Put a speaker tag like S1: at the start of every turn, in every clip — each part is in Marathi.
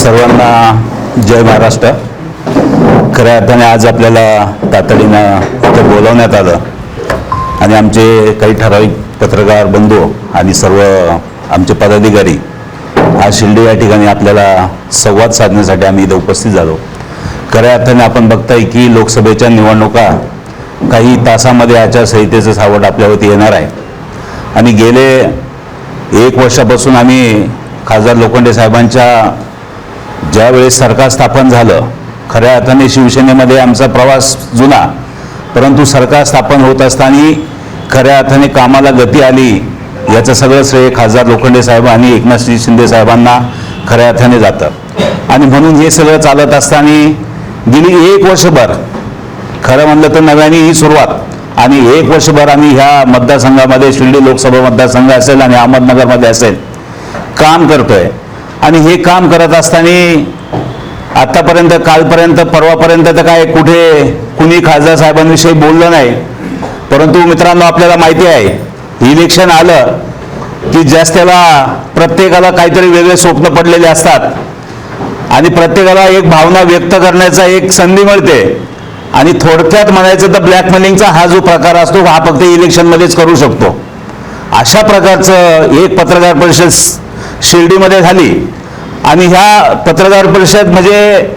S1: सर्वांना जय महाराष्ट्र. खऱ्या अर्थाने आज आपल्याला तातडीनं इथं बोलवण्यात आलं. आणि आमचे काही ठराविक पत्रकार बंधू आणि सर्व आमचे पदाधिकारी आज शिर्डी या ठिकाणी आपल्याला संवाद साधण्यासाठी आम्ही इथं उपस्थित झालो. खऱ्या अर्थाने आपण बघताय की लोकसभेच्या निवडणुका काही तासामध्ये आचारसंहितेचं सावट आपल्यावरती येणार आहे. आणि गेले एक वर्षापासून आम्ही खासदार लोखंडे साहेबांच्या ज्यावेळेस सरकार स्थापन झालं खऱ्या अर्थाने शिवसेनेमध्ये आमचा प्रवास जुना परंतु सरकार स्थापन होत असताना खऱ्या अर्थाने कामाला गती आली याचं सगळं श्रेय खासदार लोखंडे साहेब आणि एकनाथ शिंदे साहेबांना खऱ्या अर्थाने जातं. आणि म्हणून हे सगळं चालत असताना गेली एक वर्षभर खरं म्हणलं तर नव्याने ही सुरुवात आणि एक वर्षभर आम्ही ह्या मतदारसंघामध्ये शिर्डी लोकसभा मतदारसंघ असेल आणि अहमदनगरमध्ये असेल काम करतोय. आणि हे काम करत असताना आतापर्यंत कालपर्यंत परवापर्यंत तर काय कुठे कुणी खासदार साहेबांविषयी बोललं नाही. परंतु मित्रांनो आपल्याला माहिती आहे इलेक्शन आलं की जास्त त्याला प्रत्येकाला काहीतरी वेगळे स्वप्न पडलेले असतात. आणि प्रत्येकाला एक भावना व्यक्त करण्याचा एक संधी मिळते. आणि थोडक्यात म्हणायचं तर ब्लॅकमेलिंगचा हा जो प्रकार असतो हा फक्त इलेक्शनमध्येच करू शकतो. अशा प्रकारचं एक पत्रकार परिषद शिर्डीमध्ये झाली. आणि ह्या पत्रकार परिषद म्हणजे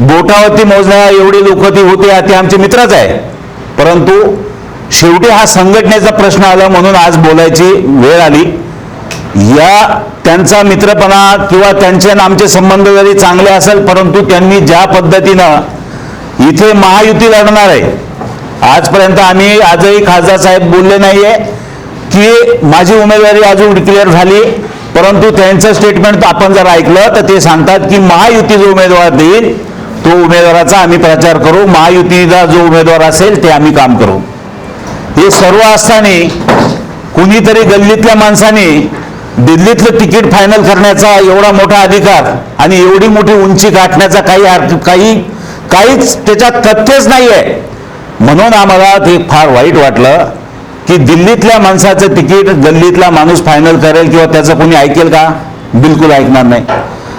S1: बोटावरती मोजण्या एवढी लोक ती होती ते आमचे मित्रच आहे. परंतु शेवटी हा संघटनेचा प्रश्न आला म्हणून आज बोलायची वेळ आली. या त्यांचा मित्रपणा किंवा त्यांचे आमचे संबंध जरी चांगले असेल परंतु त्यांनी ज्या पद्धतीनं इथे महायुती लढणार आहे आजपर्यंत आम्ही आजही खासदार साहेब बोलले नाहीये की माझी उमेदवारी अजून डिक्लेअर झाली. परंतु त्यांचं स्टेटमेंट आपण जर ऐकलं तर ते सांगतात की महायुती जो उमेदवार देईल तो उमेदवाराचा आम्ही प्रचार करू. महायुतीचा जो उमेदवार असेल ते आम्ही काम करू. हे सर्व असताना कुणीतरी गल्लीतल्या माणसाने दिल्लीतलं तिकीट फायनल करण्याचा एवढा मोठा अधिकार आणि एवढी मोठी उंची गाठण्याचा काही अर्थ काही काहीच त्याच्यात तथ्यच नाही आहे म्हणून आम्हाला ते फार वाईट वाटलं. की दिल्लीतल्या माणसाचं तिकीट गल्लीतला माणूस फायनल करेल किंवा त्याचं कोणी ऐकेल का? बिलकुल ऐकणार नाही.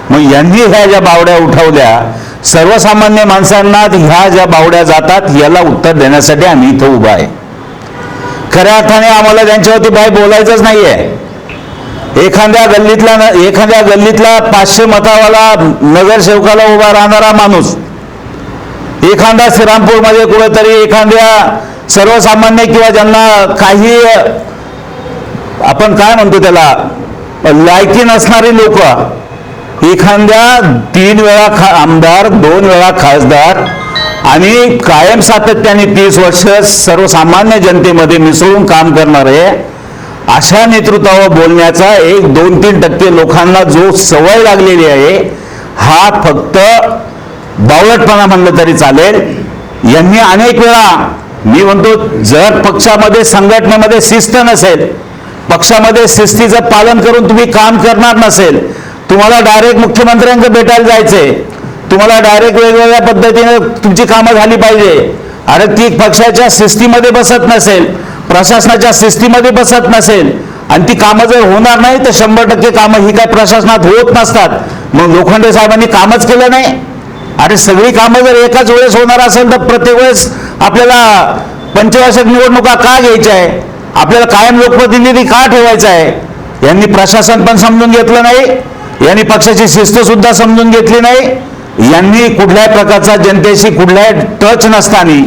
S1: मग यांनी ह्या ज्या बावड्या उठवल्या सर्वसामान्य माणसांना ह्या ज्या बावड्या जातात याला उत्तर देण्यासाठी आम्ही इथं उभा आहे. खऱ्या अर्थाने आम्हाला त्यांच्यावरती बाय बोलायचंच नाहीये. एखाद्या गल्लीतला एखाद्या गल्लीतला पाचशे मतावाला नगरसेवकाला उभा राहणारा माणूस एखादा श्रीरामपूरमध्ये कुठेतरी एखाद्या सर्वसामान्य किंवा ज्यांना काही आपण काय म्हणतो त्याला लायकी नसणारी लोक एखाद्या तीन वेळा खा आमदार दोन वेळा खासदार आणि कायम सातत्याने तीस वर्ष सर्वसामान्य जनतेमध्ये मिसळून काम करणारे अशा नेतृत्वावर बोलण्याचा एक दोन तीन टक्के लोकांना जो सवय लागलेली आहे हा फक्त बावळटपणा म्हणलं तरी चालेल. यांनी अनेक वेळा मी म्हणतो जर पक्षामध्ये संघटनेमध्ये शिस्त नसेल पक्षामध्ये शिस्तीचं पालन करून तुम्ही काम करणार नसेल तुम्हाला डायरेक्ट मुख्यमंत्र्यांकडे भेटायला जायचंय. तुम्हाला डायरेक्ट वेगवेगळ्या पद्धतीने तुमची कामं झाली पाहिजे. अरे ती पक्षाच्या शिस्तीमध्ये बसत नसेल प्रशासनाच्या शिस्तीमध्ये बसत नसेल आणि ती कामं जर होणार नाही तर शंभर टक्के कामं ही काय प्रशासनात होत नसतात. मग लोखंडे साहेबांनी कामच केलं नाही. अरे सगळी कामं जर एकाच वेळेस होणार असेल तर प्रत्येक वेळेस आपल्याला पंचवार्षिक निवडणुका का घ्यायच्या आहे? आपल्याला कायम लोकप्रतिनिधी का ठेवायचा आहे? यांनी प्रशासन पण समजून घेतलं नाही. यांनी पक्षाची शिस्त सुद्धा समजून घेतली नाही. यांनी कुठल्याही प्रकारचा जनतेशी कुठल्याही टच नसताना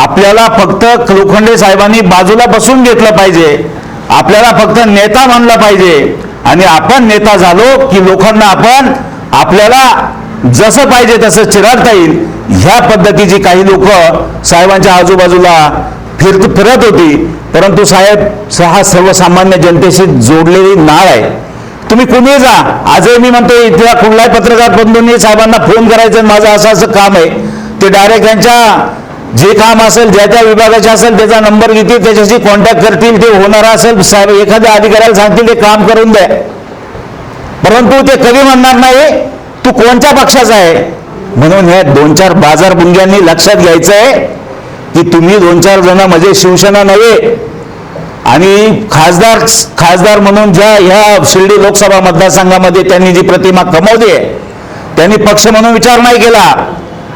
S1: आपल्याला फक्त लोखंडे साहेबांनी बाजूला बसून घेतलं पाहिजे. आपल्याला फक्त नेता म्हणलं पाहिजे. आणि आपण नेता झालो की लोकांना आपण आपल्याला जसं पाहिजे तसं चिरागता येईल. ह्या पद्धतीची काही लोक साहेबांच्या आजूबाजूला फिरत फिरत होती. परंतु साहेब हा सर्वसामान्य जनतेशी जोडलेली नाळ आहे. तुम्ही कुणी जा. आजही मी म्हणतो इथल्या कुठल्याही पत्रकार बंधूंनी साहेबांना फोन करायचं माझं असं असं काम आहे. ते डायरेक्ट यांच्या जे काम असेल ज्या त्या विभागाचे असेल त्याचा नंबर घेतील त्याच्याशी कॉन्टॅक्ट करतील ते होणार असेल. साहेब एखाद्या अधिकाऱ्याला सांगतील ते काम करून द्या. परंतु ते कधी म्हणणार नाही तू कोणत्या पक्षाचा आहे? म्हणून ह्या दोन चार बाजार बुंग्यांनी लक्षात घ्यायचं आहे की तुम्ही दोन चार जण म्हणजे शिवसेना नव्हे आणि खासदार खासदार म्हणून ज्या ह्या शिर्डी लोकसभा मतदारसंघामध्ये त्यांनी जी प्रतिमा कमवली आहे त्यांनी पक्ष म्हणून विचार नाही केला.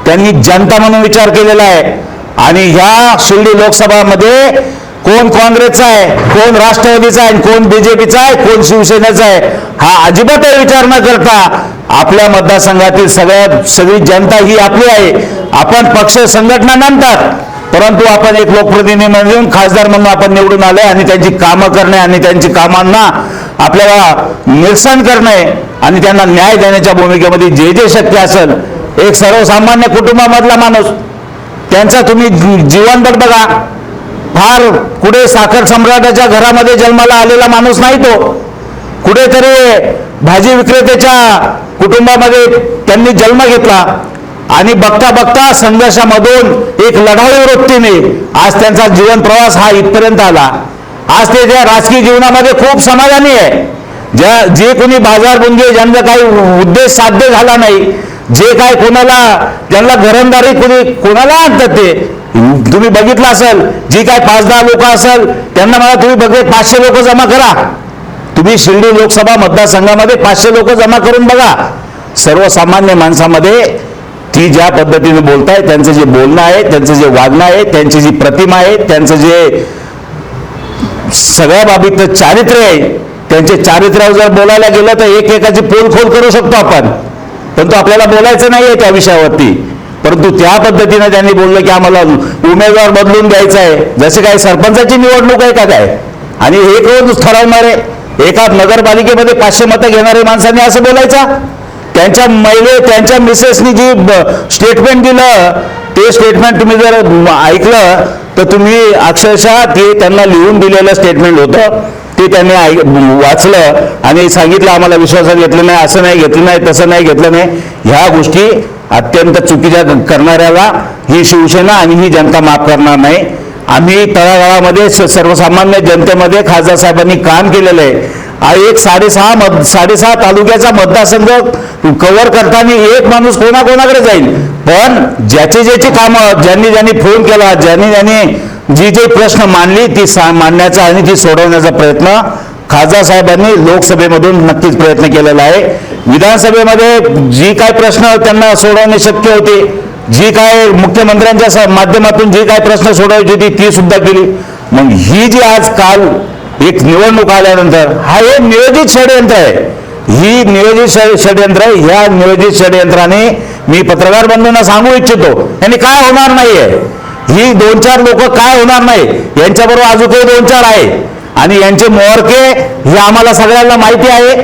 S1: त्यांनी जनता म्हणून विचार केलेला आहे. आणि ह्या शिर्डी लोकसभामध्ये कोण काँग्रेसचा आहे कोण राष्ट्रवादीचा आहे कोण बीजेपीचा आहे कोण शिवसेनेचा आहे हा अजिबात विचार न करता आपल्या मतदारसंघातील सगळ्या सगळी जनता ही आपली आहे. आपण पक्ष संघटना नंतर परंतु आपण एक लोकप्रतिनिधी म्हणून खासदार म्हणून आपण निवडून आलोय आणि त्यांची कामं करणे आणि त्यांची कामांना आपल्याला निरसन करणे आणि त्यांना न्याय देण्याच्या भूमिकेमध्ये जे जे शक्य असेल एक सर्वसामान्य कुटुंबामधला माणूस त्यांचा तुम्ही जीवन जीवनभर बघा. फार कुठे साखर सम्राटाच्या घरामध्ये जन्माला आलेला माणूस नाही तो. कुठेतरी भाजी विक्रेत्याच्या कुटुंबामध्ये त्यांनी जन्म घेतला. आणि बघता बघता संघर्षामधून एक लढाऊ वृत्तीने आज त्यांचा जीवन प्रवास हा इथपर्यंत आला. आज ते त्या राजकीय जीवनामध्ये खूप समाधानी आहे. ज्या जे कोणी बाजारबुंदी ज्यांचा काही उद्देश साध्य झाला नाही जे काय कोणाला ज्यांना घरंदारी कोणी कोणाला आणतात ते तुम्ही बघितलं असेल जी काय पाच दहा लोक असेल त्यांना मला तुम्ही बघे पाचशे लोक जमा करा. तुम्ही शिर्डी लोकसभा मतदारसंघामध्ये पाचशे लोक जमा करून बघा. सर्वसामान्य माणसामध्ये ती ज्या पद्धतीने बोलताय त्यांचं जे बोलणं आहे त्यांचं जे वागणं आहे त्यांची जी प्रतिमा आहे त्यांचं जे सगळ्या बाबीतलं चारित्र्य आहे त्यांचे चारित्र्यावर जर बोलायला गेलं तर एक एकाची पोलखोल करू शकतो आपण. परंतु आपल्याला बोलायचं नाही आहे त्या विषयावरती. परंतु त्या पद्धतीनं त्यांनी बोललं की आम्हाला उमेदवार बदलून द्यायचा आहे. जसे काय सरपंचाची निवडणूक आहे का काय? आणि एक रोज ठरवणार आहे एका नगरपालिकेमध्ये पाचशे मतं घेणाऱ्या माणसांनी असं बोलायचं? त्यांच्या महिले त्यांच्या मिसेसनी जी स्टेटमेंट दिलं ते स्टेटमेंट तुम्ही जर ऐकलं तर तुम्ही अक्षरशः ते त्यांना लिहून दिलेलं स्टेटमेंट होतं. ते त्यांनी ऐक वाचलं आणि सांगितलं आम्हाला विश्वासात घेतलं नाही असं नाही घेतलं नाही तसं नाही घेतलं नाही. ह्या गोष्टी अत्यंत चुकीच्या करणाऱ्याला ही शिवसेना आणि ही जनता माफ करणार नाही. आम्ही तळागाळामध्ये स- सर्वसामान्य जनतेमध्ये खासदार साहेबांनी काम केलेलं आहे. एक साडेसहा मत साडेसहा तालुक्याचा मतदारसंघ कव्हर करताना एक माणूस कोणाकोणाकडे जाईल? पण ज्याचे ज्याची कामं ज्यांनी ज्यांनी फोन केला ज्यांनी ज्यांनी जी जे प्रश्न मांडली ती सा मांडण्याचा आणि ती सोडवण्याचा प्रयत्न खासदार साहेबांनी लोकसभेमधून नक्कीच प्रयत्न केलेला आहे. विधानसभेमध्ये जी काय प्रश्न त्यांना सोडवणे शक्य होते जी काय मुख्यमंत्र्यांच्या माध्यमातून जी काय प्रश्न सोडवायची होती ती सुद्धा केली. मग ही जी आज काल एक निवडणूक आल्यानंतर हा हे नियोजित षडयंत्र आहे. ही नियोजित षडयंत्र आहे. ह्या नियोजित षडयंत्राने मी पत्रकार बंधूंना सांगू इच्छितो यांनी काय होणार नाहीये? ही दोन चार लोक काय होणार नाही? यांच्याबरोबर अजून काही दोन चार आहे आणि यांचे मोहरके हे आम्हाला सगळ्यांना माहिती आहे.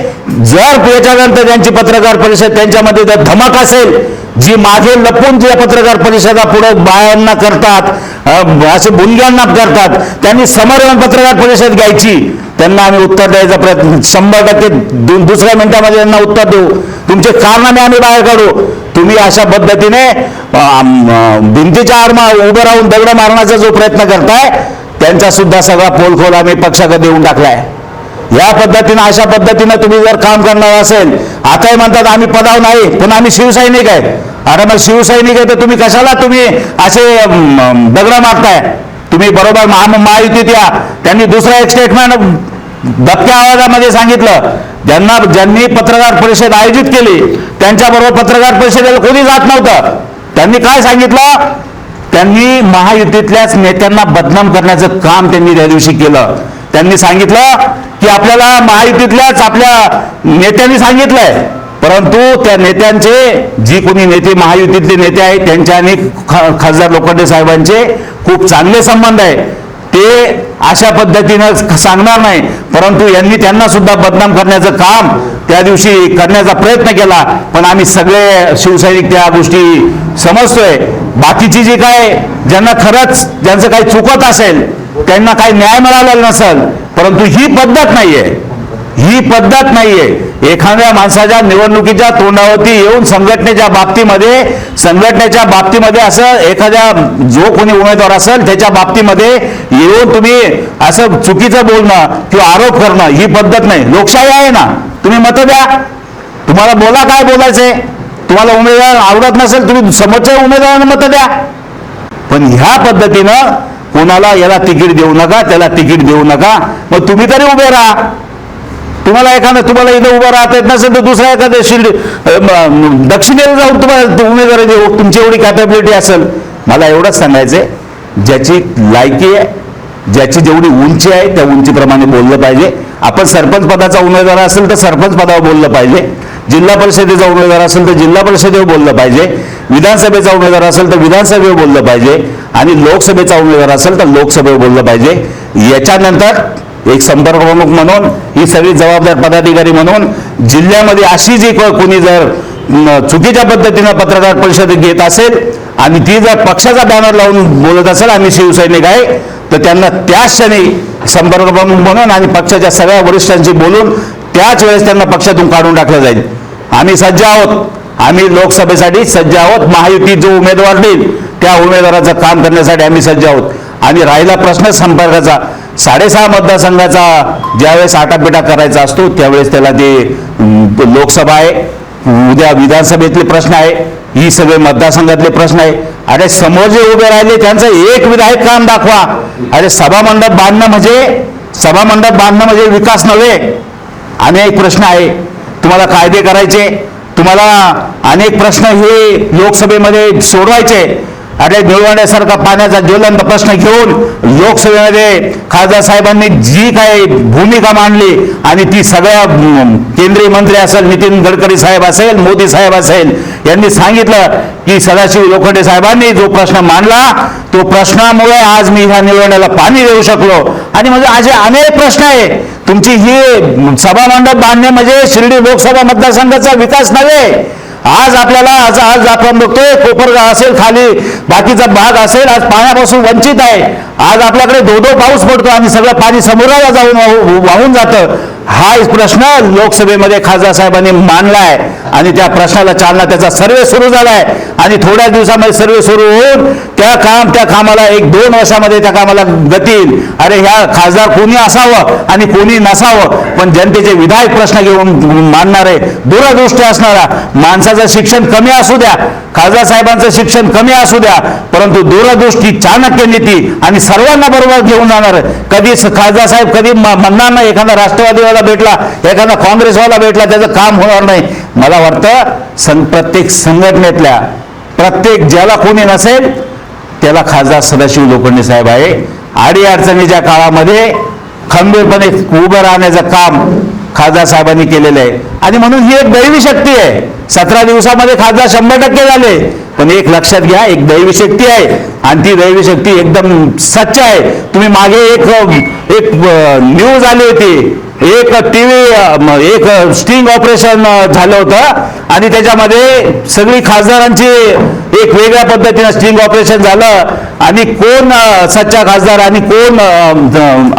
S1: जर याच्यानंतर त्यांची पत्रकार परिषद त्यांच्यामध्ये जर धमक असेल जी मागे लपून त्या पत्रकार परिषदा पुढे बायांना करतात असे बुनग्यांना करतात त्यांनी समोर येऊन पत्रकार परिषद घ्यायची त्यांना आम्ही उत्तर द्यायचा प्रयत्न शंभर टक्के दुसऱ्या मिनिटामध्ये त्यांना उत्तर देऊ. तुमचे कारनामे आम्ही बाहेर काढू. तुम्ही अशा पद्धतीने भिंतीच्या आडमा उभं राहून दगड मारण्याचा जो प्रयत्न करताय त्यांचा सुद्धा सगळा पोलखोल आम्ही पक्षाकडे देऊन टाकलाय. या पद्धतीनं अशा पद्धतीनं तुम्ही जर काम करणार असेल आताही म्हणतात आम्ही पदाव नाही पण आम्ही शिवसैनिक आहे. अरे मग शिवसैनिक आहे तर तुम्ही कशाला तुम्ही असे दगडं मारताय? तुम्ही बरोबर महा महायुतीत या. त्यांनी दुसरा एक स्टेटमेंट दबक्या आवाजामध्ये सांगितलं. ज्यांना ज्यांनी पत्रकार परिषद आयोजित केली त्यांच्याबरोबर पत्रकार परिषदेला कोणी जात नव्हतं. त्यांनी काय सांगितलं? त्यांनी महायुतीतल्याच नेत्यांना बदनाम करण्याचं काम त्यांनी त्या दिवशी केलं. त्यांनी सांगितलं की आपल्याला महायुतीतल्याच आपल्या नेत्यांनी सांगितलंय. परंतु त्या नेत्यांचे जी कोणी नेते महायुतीतले नेते आहेत त्यांचे आणि खासदार लोखंडे साहेबांचे खूप चांगले संबंध आहे. ते अशा पद्धतीनं सांगणार नाही. परंतु यांनी त्यांना सुद्धा बदनाम करण्याचं काम त्या दिवशी करण्याचा प्रयत्न केला. पण आम्ही सगळे शिवसैनिक त्या गोष्टी समजतोय. बाकीची जी काय ज्यांना खरंच ज्यांचं काही चुकत असेल त्यांना काही न्याय मिळालेला नसेल परंतु ही पद्धत नाहीये. ही पद्धत नाहीये. एखाद्या माणसाच्या निवडणुकीच्या तोंडावरती येऊन संघटनेच्या बाबतीमध्ये संघटनेच्या बाबतीमध्ये असं एखाद्या जो कोणी उमेदवार असेल त्याच्या बाबतीमध्ये येऊन तुम्ही असं चुकीचं बोलणं किंवा आरोप करणं ही पद्धत नाही. लोकशाही आहे ना. तुम्ही मतं द्या. तुम्हाला बोला काय बोलायचंय? तुम्हाला उमेदवार आवडत नसेल तुम्ही समोरच्या उमेदवारांना मतं द्या. पण ह्या पद्धतीनं कोणाला याला तिकीट देऊ नका त्याला तिकीट देऊ नका. मग तुम्ही तरी उभे राहा. तुम्हाला एखादं तुम्हाला इथं उभं राहता येत नसेल तर दुसरा एखाद्या शिल्ड दक्षिणेला जाऊन तुम्हाला ते उमेदवारी देऊ. तुमची एवढी कॅपॅबिलिटी असेल. मला एवढंच सांगायचंय ज्याची लायकी आहे ज्याची जेवढी उंची आहे त्या उंचीप्रमाणे बोललं पाहिजे. आपण सरपंच पदाचा उमेदवार असेल तर सरपंच पदावर बोललं पाहिजे. जिल्हा परिषदेचा उमेदवार असेल तर जिल्हा परिषदेवर बोललं पाहिजे. विधानसभेचा उमेदवार असेल तर विधानसभेवर बोललं पाहिजे. आणि लोकसभेचा उमेदवार असेल तर लोकसभेवर बोललं पाहिजे. याच्यानंतर एक संपर्क प्रमुख म्हणून ही सगळी जबाबदार पदाधिकारी म्हणून जिल्ह्यामध्ये अशी जी कोणी जर चुकीच्या पद्धतीनं पत्रकार परिषद घेत असेल आणि ती जर पक्षाचा बॅनर लावून बोलत असेल आम्ही शिवसैनिक आहे तर त्यांना त्या क्षणी संपर्क प्रमुख म्हणून आणि पक्षाच्या सगळ्या वरिष्ठांशी बोलून त्याच वेळेस त्यांना पक्षातून काढून टाकलं जाईल. आम्ही सज्ज आहोत. आम्ही लोकसभेसाठी सज्ज आहोत. महायुती जो उमेदवार देईल त्या उमेदवाराचं काम करण्यासाठी आम्ही सज्ज आहोत. आणि राहिला प्रश्न संपर्काचा. साडेसहा मतदारसंघाचा ज्यावेळेस आटापिटा करायचा असतो त्यावेळेस त्याला ते लोकसभा आहे उद्या विधानसभेतले प्रश्न आहे ही सगळे मतदारसंघातले प्रश्न आहे. अरे समोर जे उभे राहिले त्यांचं एक विधायक काम दाखवा. अरे सभामंडप बांधणं म्हणजे सभामंडप बांधणं म्हणजे विकास नव्हे. अनेक प्रश्न आहे. तुम्हाला कायदे करायचे तुम्हाला अनेक प्रश्न हे लोकसभेमध्ये सोडवायचे. अरे निळवण्यासारखा पाण्याचा ज्वलंत प्रश्न घेऊन लोकसभेमध्ये खासदार साहेबांनी जी काही भूमिका मांडली आणि ती सगळ्या केंद्रीय मंत्री असेल नितीन गडकरी साहेब असेल मोदी साहेब असेल यांनी सांगितलं की सदाशिव लोखंडे साहेबांनी जो प्रश्न मांडला तो प्रश्नामुळे आज मी ह्या निवडण्याला पाणी देऊ शकलो. आणि म्हणजे असे अनेक प्रश्न आहे. तुमची ही सभामंडप बांधणे म्हणजे शिर्डी लोकसभा मतदारसंघाचा विकास नव्हे. आज आपल्याला आज आज आपण बघतोय कोपरगाव असेल खाली बाकीचा भाग असेल आज पाण्यापासून वंचित आहे. आज आपल्याकडे दो दो पाऊस पडतो आणि सगळं पाणी समुद्राला जाऊन वाहू- वाहून जातं. हा एक प्रश्न लोकसभेमध्ये खासदार साहेबांनी मांडलाय आणि त्या प्रश्नाला चालना त्याचा सर्वे सुरू झालाय. आणि थोड्या दिवसामध्ये सर्वे सुरू होऊन त्या काम त्या कामाला एक दोन वर्षामध्ये त्या कामाला गती येईल अरे ह्या खासदार कोणी असावं आणि कोणी नसावं? पण जनतेचे विधायक प्रश्न घेऊन मांडणारे दूरदृष्टी असणारा माणसाचा शिक्षण कमी असू द्या खासदार साहेबांचं शिक्षण कमी असू द्या परंतु दूरदृष्टी चाणक्य नीती आणि सर्वांना बरोबर घेऊन जाणार. कधी खासदार साहेब कधी म्हणणार नाही एखादा राष्ट्रवादीवाला भेटला एखादा काँग्रेसवाला भेटला त्याचं काम होणार नाही. मला वाटतं सं प्रत्येक संघटनेतल्या प्रत्येक ज्याला कोणी नसेल त्याला खासदार सदाशिव लोखंडे साहेब आहे. आडी अडचणीच्या काळामध्ये खंबीरपणे उभं राहण्याचं काम खासदार साहेबांनी केलेलं आहे. आणि म्हणून ही एक दैवी शक्ती आहे. सतरा दिवसामध्ये खासदार शंभर टक्के झाले. पण एक लक्षात घ्या एक दैवी शक्ती आहे. आणि ती दैवी शक्ती एकदम सच्च आहे. तुम्ही मागे एक एक न्यूज आली होती. एक टीव्ही एक स्टिंग ऑपरेशन झालं होतं. आणि त्याच्यामध्ये सगळी खासदारांची एक वेगळ्या पद्धतीनं स्टिंग ऑपरेशन झालं. आणि कोण सच्चा खासदार आणि कोण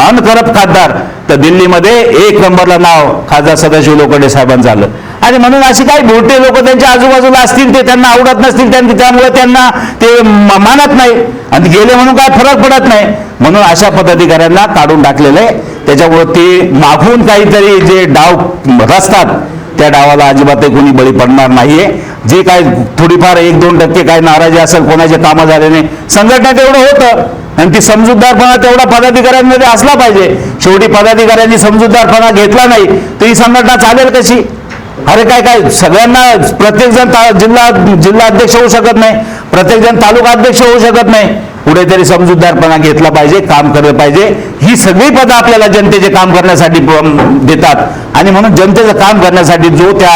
S1: अनकरप्ट खासदार? तर दिल्लीमध्ये एक नंबरला नाव खासदार सदाशिव लोखंडे साहेबांचं झालं. आणि म्हणून अशी काही मोठे लोक त्यांच्या आजूबाजूला असतील ते त्यांना आवडत नसतील त्यांनी त्यामुळे त्यांना ते मानत नाही. आणि गेले म्हणून काय फरक पडत नाही. म्हणून अशा पदाधिकाऱ्यांना काढून टाकलेलं आहे. त्याच्यामुळे ते मागून काहीतरी जे डाव रचतात त्या डावाला अजिबातही कोणी बळी पडणार नाहीये. जे काय थोडीफार एक दोन टक्के काय नाराजी असेल कोणाचे कामं झाले नाही संघटना तेवढं होतं. आणि ती समजूतदारपणा तेवढा पदाधिकाऱ्यांमध्ये असला पाहिजे. शेवटी पदाधिकाऱ्यांनी समजूतदारपणा घेतला नाही तर ही संघटना चालेल कशी? अरे काय काय सगळ्यांना प्रत्येक जण जिल्हा जिल्हा अध्यक्ष होऊ शकत नाही. प्रत्येक जण तालुका अध्यक्ष होऊ शकत नाही. कुठेतरी समजूतदारपणा घेतला पाहिजे काम केलं पाहिजे. ही सगळी पदं आपल्याला जनतेचे काम करण्यासाठी देतात. आणि म्हणून जनतेचं काम करण्यासाठी जो त्या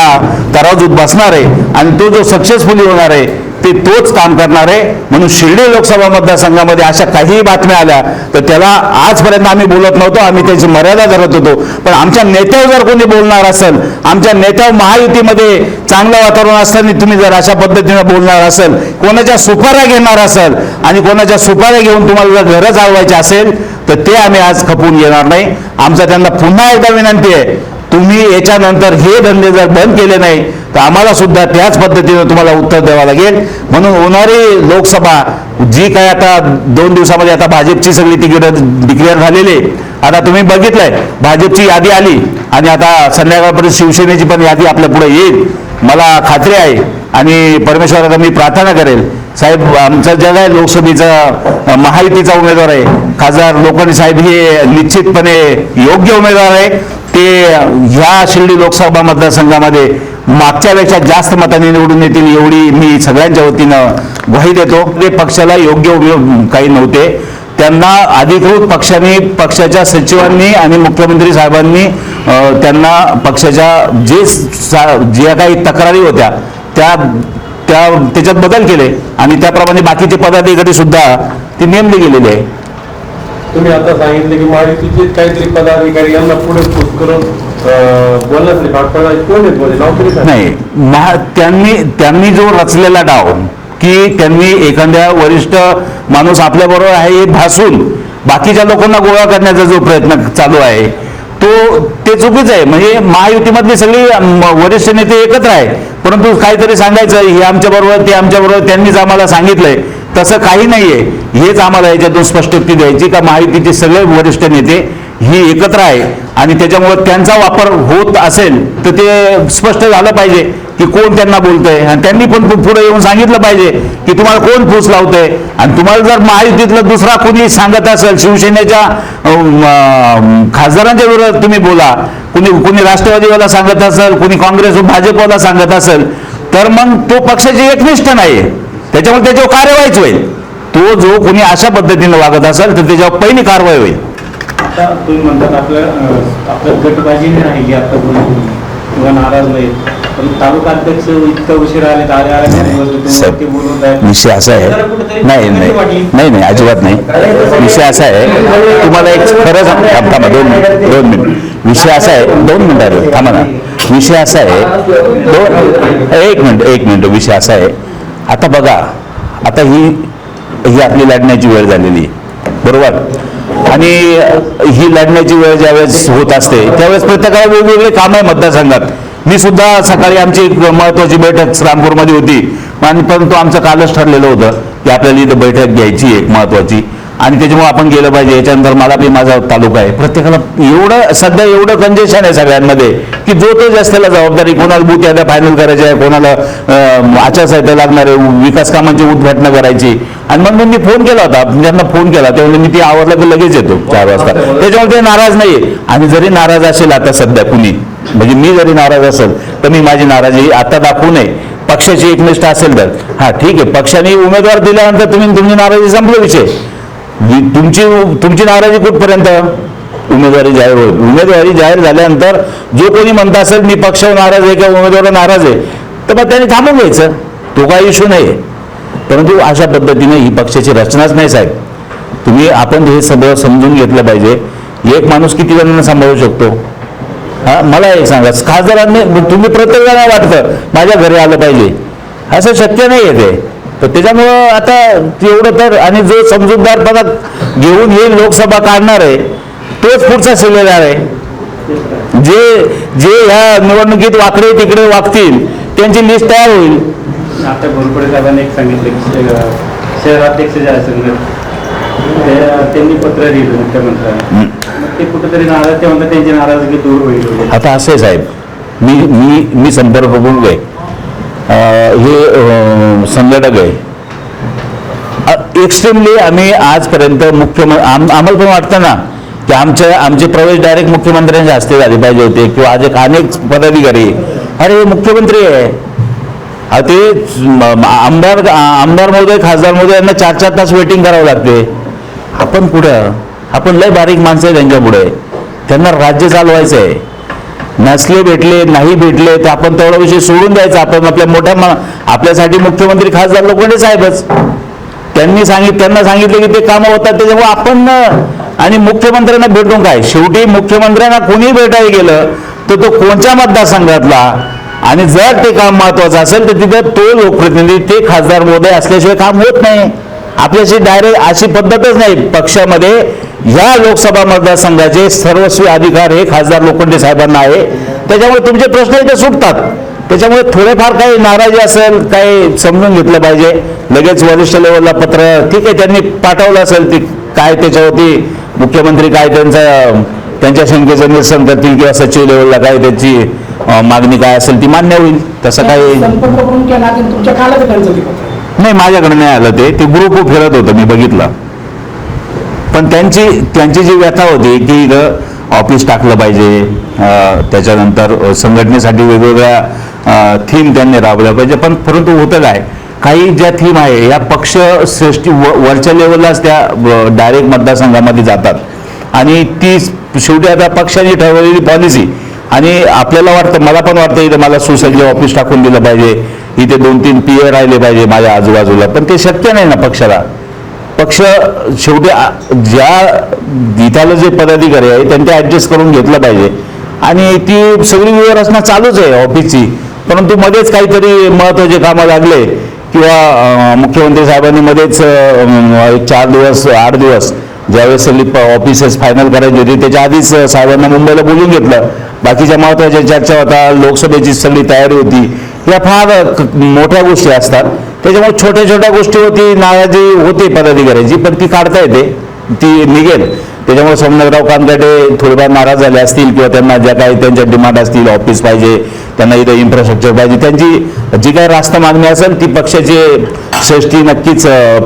S1: तराजूत बसणार आहे आणि तो जो सक्सेसफुली होणार आहे ते तोच काम करणार. आहे म्हणून शिर्डी लोकसभा मतदारसंघामध्ये अशा काहीही बातम्या आल्या तर त्याला आजपर्यंत आम्ही बोलत नव्हतो आम्ही त्याची मर्यादा धरत होतो. पण आमच्या नेत्यावर जर कोणी बोलणार असेल आमच्या नेत्यावर महायुतीमध्ये चांगलं वातावरण असताना तुम्ही जर अशा पद्धतीनं बोलणार असेल कोणाच्या सुपाऱ्या घेणार असेल आणि कोणाच्या सुपाऱ्या घेऊन तुम्हाला जर घरं चालवायची असेल तर ते आम्ही आज खपवून घेणार नाही. आमचा त्यांना पुन्हा एकदा विनंती आहे तुम्ही याच्यानंतर हे धंदे जर बंद केले नाही तर आम्हाला सुद्धा त्याच पद्धतीनं तुम्हाला उत्तर द्यावं लागेल. म्हणून होणारी लोकसभा जी काय आता दोन दिवसामध्ये आता भाजपची सगळी तिकीटं डिक्लेअर झालेली आहे. आता तुम्ही बघितलंय भाजपची यादी आली आणि आता संध्याकाळपर्यंत शिवसेनेची पण यादी आपल्या पुढे येईल. मला खात्री आहे आणि परमेश्वराला मी प्रार्थना करेल. साहेब आमचं जग आहे लोकसभेचा महायुतीचा उमेदवार आहे. खासदार लोखंडे साहेब हे निश्चितपणे योग्य उमेदवार आहे. ते ह्या शिर्डी लोकसभा मतदारसंघामध्ये मागच्यापेक्षा जास्त मताने निवडून येतील एवढी मी सगळ्यांच्या वतीनं ग्वाही देतो. ते पक्षाला योग्य उपयोग काही नव्हते. त्यांना अधिकृत पक्षाने पक्षाच्या सचिवांनी आणि मुख्यमंत्री साहेबांनी त्यांना पक्षाच्या जे सा- ज्या काही तक्रारी होत्या त्या त्या त्याच्यात बदल केले. आणि त्याप्रमाणे बाकीचे पदाधिकारी सुद्धा ते नेमले गेलेले आहे.
S2: तुम्ही आता सांगितलं की महायुतीचे काहीतरी पदाधिकारी यांना पुढे करून कोण
S1: नाही महा त्यांनी त्यांनी जो रचलेला डाव की त्यांनी एखाद्या वरिष्ठ माणूस आपल्याबरोबर आहे हे भासून बाकीच्या लोकांना गोळा करण्याचा जो प्रयत्न चालू आहे तो ते चुकीचं आहे. म्हणजे महायुतीमधली सगळी वरिष्ठ नेते एकत्र आहे परंतु काहीतरी सांगायचं हे आमच्या बरोबर ते आमच्या बरोबर त्यांनीच आम्हाला सांगितलंय. तसं काही नाहीये. हेच आम्हाला याच्यातून स्पष्टोक्ती द्यायची का महायुतीचे सगळे वरिष्ठ नेते ही एकत्र आहे आणि त्याच्यामुळे त्यांचा वापर होत असेल तर ते स्पष्ट झालं पाहिजे की कोण त्यांना बोलतंय. आणि त्यांनी पण पुढे येऊन सांगितलं पाहिजे की तुम्हाला कोण फूस लावतंय? आणि तुम्हाला जर महायुतीतलं दुसरा कोणी सांगत असेल शिवसेनेच्या खासदारांच्या विरोधात तुम्ही बोला कुणी कुणी राष्ट्रवादीवाला सांगत असेल कुणी काँग्रेस भाजपवाला सांगत असेल तर मग तो पक्षाची एकनिष्ठ नाही त्याच्यामुळे त्याच्यावर कार्यवाहीच होईल. तो जो कोणी अशा पद्धतीने वागत असेल तर त्याच्यावर पहिली कारवाई होईल.
S3: तुम्ही म्हणतात गटबाजी नाही राहिली आता किंवा नाराज नाही.
S1: विषय असा आहे. नाही नाही. नाही नाही अजिबात नाही. विषय असा आहे. तुम्हाला एक खरं सांग थांब- थांबा दोन मिनिट दोन मिनिट. विषय असा आहे. दोन मिनिटं थांबा ना. विषय असा आहे. दोन एक मिनिट एक मिनिट. विषय असा आहे. आता बघा आता ही ही आपली लढण्याची वेळ झालेली आहे. बरोबर? आणि ही लढण्याची वेळ ज्यावेळेस होत असते त्यावेळेस प्रत्येकाला वेगवेगळे काम आहे मतदारसंघात. मी सुद्धा सकाळी आमची महत्वाची बैठक रामपूरमध्ये होती. आणि परंतु आमचं कालच ठरलेलं होतं की आपल्याला इथं बैठक घ्यायची एक महत्वाची आणि त्याच्यामुळे आपण गेलं पाहिजे. याच्यानंतर मला बी माझा तालुका आहे. प्रत्येकाला एवढं सध्या एवढं कंजेशन आहे सगळ्यांमध्ये की जो तो जास्त त्याला जबाबदारी कोणाला बूथ याद्या फायनल करायच्या आहे कोणाला आचारसंहिता लागणार आहे विकास कामांची उद्घाटना करायची. आणि मग मी फोन केला होता ज्यांना फोन केला तेव्हा मी ती आवडला की लगेच येतो चार वाजता. त्याच्यामुळे ते नाराज नाहीये. आणि जरी नाराज असेल आता सध्या कुणी म्हणजे मी जरी नाराज असेल तर मी माझी नाराजी आता दाखवू नये. पक्षाची एकनिष्ठ असेल तर. हा ठीक आहे. पक्षाने उमेदवार दिल्यानंतर तुम्ही तुमची नाराजी संपला विषय. तुमची तुमची नाराजी कुठपर्यंत? उमेदवारी जाहीर होईल. उमेदवारी जाहीर झाल्यानंतर जो कोणी म्हणत असेल मी पक्षावर नाराज आहे किंवा उमेदवार नाराज आहे तर मग त्याने थांबून घ्यायचं. तो काही इश्यू नाही. परंतु अशा पद्धतीने ही पक्षाची रचनाच नाही साहेब. तुम्ही आपण हे सगळं समजून घेतलं पाहिजे. एक माणूस किती जणांना सांभाळू शकतो? हा मला एक सांगा. खासदारांनी तुम्ही प्रत्येक जणांना वाटतं माझ्या घरी आलं पाहिजे. असं शक्य नाही आहे ते. तर त्याच्यामुळं आता एवढं तर आणि जो समजूतदारपणा घेऊन ही लोकसभा काढणार आहे तोच पुढचा शिलेदार आहे. जे जे ह्या निवडणुकीत वाकडे तिकडे वागतील त्यांची लिस्ट तयार होईल.
S3: आता घोरपडे साहेबांनी एक सांगितलं की शहर- शहराध्यक्ष जे आहे संघ ते- त्यांनी पत्र लिहिलं मुख्यमंत्र्यांना. ते कुठेतरी नाराज ते म्हणतात त्यांची नाराजगी दूर होईल.
S1: आता असं साहेब मी मी मी प्रमुख आहे अं, हे संघटक आहे. एक्स्ट्रीमली आम्ही आजपर्यंत मुख्यम आम आम्हाला पण वाटतं ना की आमच्या आमचे प्रवेश डायरेक्ट मुख्यमंत्र्यांच्या हस्ते झाले पाहिजे होते किंवा आज एक अनेक पदाधिकारी. अरे हे मुख्यमंत्री आहे. ते आमदार आमदार महोदय खासदार महोदय यांना चार चार तास वेटिंग करावं लागते. आपण कुठं आपण लय बारीक माणसं आहे त्यांच्या पुढे. त्यांना राज्य चालवायचं आहे नसले भेटले नाही भेटले तर आपण तेवढा विषय सोडून द्यायचा. आपण आपल्या मोठ्या मा- आपल्यासाठी मुख्यमंत्री खासदार लोखंडे साहेबच? त्यांनी सांगित त्यांना सांगितलं की ते कामं होतात त्याच्यामुळे आपण आणि मुख्यमंत्र्यांना भेटून काय? शेवटी मुख्यमंत्र्यांना कोणी भेटायला गेलं तर तो कोणत्या मतदारसंघातला? आणि जर ते काम महत्वाचं असेल तर तिथं तो लोकप्रतिनिधी ते खासदार महोदय असल्याशिवाय काम होत नाही. आपल्याशी डायरेक्ट अशी पद्धतच नाही. पक्षामध्ये या लोकसभा मतदारसंघाचे सर्वस्वी अधिकार हे खासदार लोखंडे साहेबांना आहे. त्याच्यामुळे तुमचे प्रश्न इथे सुटतात. त्याच्यामुळे थोडेफार काही नाराजी असेल काही समजून घेतलं पाहिजे. लगेच वरिष्ठ लेवलला पत्र ठीक आहे त्यांनी पाठवलं असेल ती काय त्याच्यावरती मुख्यमंत्री काय त्यांचा त्यांच्या शंकेचं निरसन करतील किंवा सचिव लेवलला काय त्याची मागणी काय असेल ती मान्य होईल. तसं काही नाही माझ्याकडे नाही आलं ते. ते ग्रुप फिरत होतं मी बघितलं. पण त्यांची त्यांची जी व्यथा होती की इथं ऑफिस टाकलं पाहिजे त्याच्यानंतर संघटनेसाठी वेगवेगळ्या थीम त्यांनी राबवल्या पाहिजे. पण परंतु होतं काय काही ज्या थीम आहे या पक्ष श्रेष्ठी व- वरच्या लेवललाच त्या डायरेक्ट मतदारसंघामध्ये जातात. आणि ती शेवटी आता पक्षाने ठरवलेली पॉलिसी आणि आपल्याला वाटतं मला पण वाटतं इथं मला सुसज्ज ऑफिस टाकून दिलं पाहिजे इथे दोन तीन पी ए राहिले पाहिजे माझ्या आजूबाजूला. पण ते शक्य नाही ना पक्षाला. पक्ष शेवटी ज्या गीताला जे पदाधिकारी आहे त्यांनी ॲडजस्ट करून घेतलं पाहिजे. आणि ती सगळी व्यवस्था चालूच आहे ऑफिसची परंतु मध्येच काहीतरी महत्त्वाचे कामं लागले किंवा मुख्यमंत्री साहेबांनी मध्येच एक चार दिवस आठ दिवस ज्यावेळेस सगळी ऑफिसेस फायनल करायची होती त्याच्या आधीच साहेबांना मुंबईला बोलून घेतलं. बाकीच्या महत्त्वाच्या चर्चा होता लोकसभेची सगळी तयारी होती. या फार मोठ्या गोष्टी असतात. त्याच्यामुळे छोट्या छोट्या गोष्टीवरती नाराजी होते पदाधिकाऱ्यांची पण ती काढता येते ती निघेल. त्याच्यामुळे सोमनाथराव कानकाटे थोडेफार नाराज झाले असतील किंवा त्यांना ज्या काही त्यांच्या डिमांड असतील ऑफिस पाहिजे त्यांना इथं इन्फ्रास्ट्रक्चर पाहिजे त्यांची जी काही रास्त मागणी असेल ती पक्षाची श्रेष्ठी नक्कीच